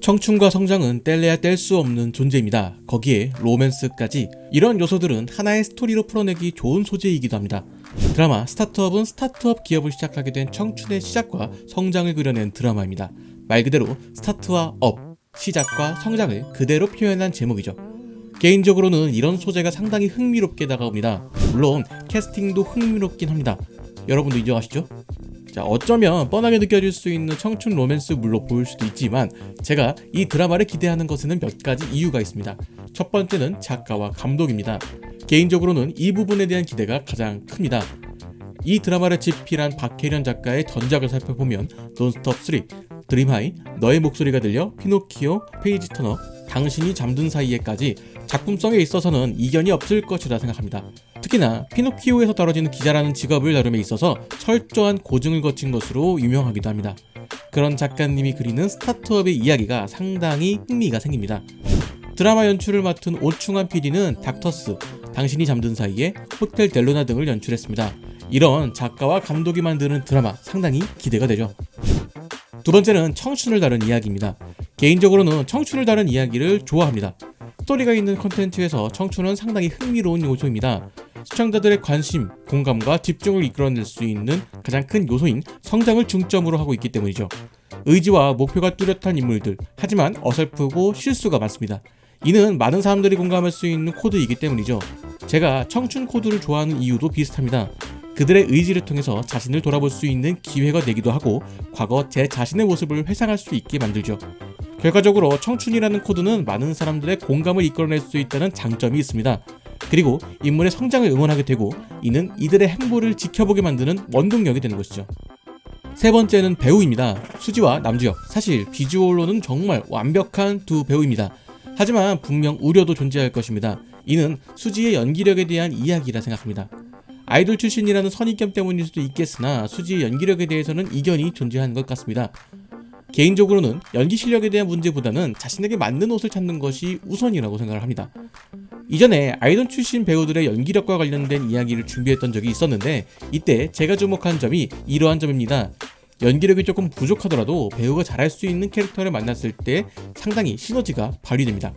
청춘과 성장은 뗄래야 뗄 수 없는 존재입니다. 거기에 로맨스까지 이런 요소들은 하나의 스토리로 풀어내기 좋은 소재이기도 합니다. 드라마 스타트업은 스타트업 기업을 시작하게 된 청춘의 시작과 성장을 그려낸 드라마입니다. 말 그대로 스타트와 업, 시작과 성장을 그대로 표현한 제목이죠. 개인적으로는 이런 소재가 상당히 흥미롭게 다가옵니다. 물론 캐스팅도 흥미롭긴 합니다. 여러분도 인정하시죠? 자, 어쩌면 뻔하게 느껴질 수 있는 청춘 로맨스 물로 보일 수도 있지만 제가 이 드라마를 기대하는 것에는 몇 가지 이유가 있습니다. 첫 번째는 작가와 감독입니다. 개인적으로는 이 부분에 대한 기대가 가장 큽니다. 이 드라마를 집필한 박혜련 작가의 전작을 살펴보면 논스톱 3, 드림하이, 너의 목소리가 들려, 피노키오, 페이지 터너, 당신이 잠든 사이에까지 작품성에 있어서는 이견이 없을 것이라 생각합니다. 특히나 피노키오에서 다뤄지는 기자라는 직업을 다룸에 있어서 철저한 고증을 거친 것으로 유명하기도 합니다. 그런 작가님이 그리는 스타트업의 이야기가 상당히 흥미가 생깁니다. 드라마 연출을 맡은 오충환 PD는 닥터스, 당신이 잠든 사이에 호텔 델로나 등을 연출했습니다. 이런 작가와 감독이 만드는 드라마 상당히 기대가 되죠. 두 번째는 청춘을 다룬 이야기입니다. 개인적으로는 청춘을 다룬 이야기를 좋아합니다. 스토리가 있는 컨텐츠에서 청춘은 상당히 흥미로운 요소입니다. 시청자들의 관심, 공감과 집중을 이끌어낼 수 있는 가장 큰 요소인 성장을 중점으로 하고 있기 때문이죠. 의지와 목표가 뚜렷한 인물들, 하지만 어설프고 실수가 많습니다. 이는 많은 사람들이 공감할 수 있는 코드이기 때문이죠. 제가 청춘 코드를 좋아하는 이유도 비슷합니다. 그들의 의지를 통해서 자신을 돌아볼 수 있는 기회가 되기도 하고 과거 제 자신의 모습을 회상할 수 있게 만들죠. 결과적으로 청춘이라는 코드는 많은 사람들의 공감을 이끌어낼 수 있다는 장점이 있습니다. 그리고 인물의 성장을 응원하게 되고 이는 이들의 행보를 지켜보게 만드는 원동력이 되는 것이죠. 세 번째는 배우입니다. 수지와 남주혁. 사실 비주얼로는 정말 완벽한 두 배우입니다. 하지만 분명 우려도 존재할 것입니다. 이는 수지의 연기력에 대한 이야기라 생각합니다. 아이돌 출신이라는 선입견 때문일 수도 있겠으나 수지의 연기력에 대해서는 이견이 존재하는 것 같습니다. 개인적으로는 연기 실력에 대한 문제보다는 자신에게 맞는 옷을 찾는 것이 우선이라고 생각을 합니다. 이전에 아이돌 출신 배우들의 연기력과 관련된 이야기를 준비했던 적이 있었는데 이때 제가 주목한 점이 이러한 점입니다. 연기력이 조금 부족하더라도 배우가 잘할 수 있는 캐릭터를 만났을 때 상당히 시너지가 발휘됩니다.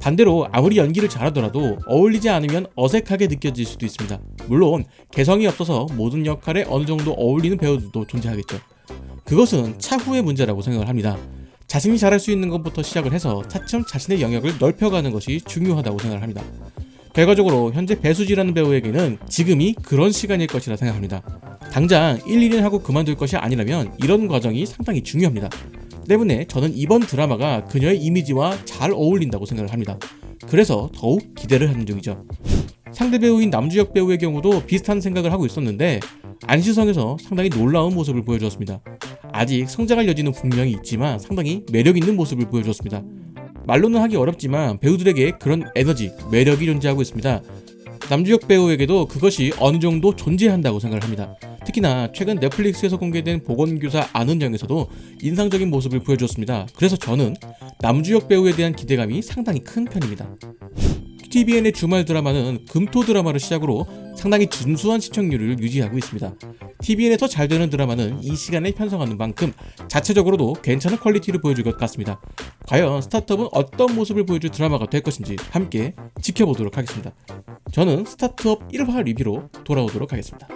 반대로 아무리 연기를 잘하더라도 어울리지 않으면 어색하게 느껴질 수도 있습니다. 물론 개성이 없어서 모든 역할에 어느 정도 어울리는 배우들도 존재하겠죠. 그것은 차후의 문제라고 생각을 합니다. 자신이 잘할 수 있는 것부터 시작을 해서 차츰 자신의 영역을 넓혀가는 것이 중요하다고 생각을 합니다. 결과적으로 현재 배수지라는 배우에게는 지금이 그런 시간일 것이라 생각합니다. 당장 1, 2년 하고 그만둘 것이 아니라면 이런 과정이 상당히 중요합니다. 때문에 저는 이번 드라마가 그녀의 이미지와 잘 어울린다고 생각을 합니다. 그래서 더욱 기대를 하는 중이죠. 상대 배우인 남주혁 배우의 경우도 비슷한 생각을 하고 있었는데 안시성에서 상당히 놀라운 모습을 보여주었습니다. 아직 성장할 여지는 분명히 있지만 상당히 매력 있는 모습을 보여주었습니다. 말로는 하기 어렵지만 배우들에게 그런 에너지, 매력이 존재하고 있습니다. 남주혁 배우에게도 그것이 어느 정도 존재한다고 생각을 합니다. 특히나 최근 넷플릭스에서 공개된 보건교사 아는영에서도 인상적인 모습을 보여주었습니다. 그래서 저는 남주혁 배우에 대한 기대감이 상당히 큰 편입니다. TVN의 주말 드라마는 금토 드라마를 시작으로 상당히 준수한 시청률을 유지하고 있습니다. TVN에서 잘 되는 드라마는 이 시간에 편성하는 만큼 자체적으로도 괜찮은 퀄리티를 보여줄 것 같습니다. 과연 스타트업은 어떤 모습을 보여줄 드라마가 될 것인지 함께 지켜보도록 하겠습니다. 저는 스타트업 1화 리뷰로 돌아오도록 하겠습니다.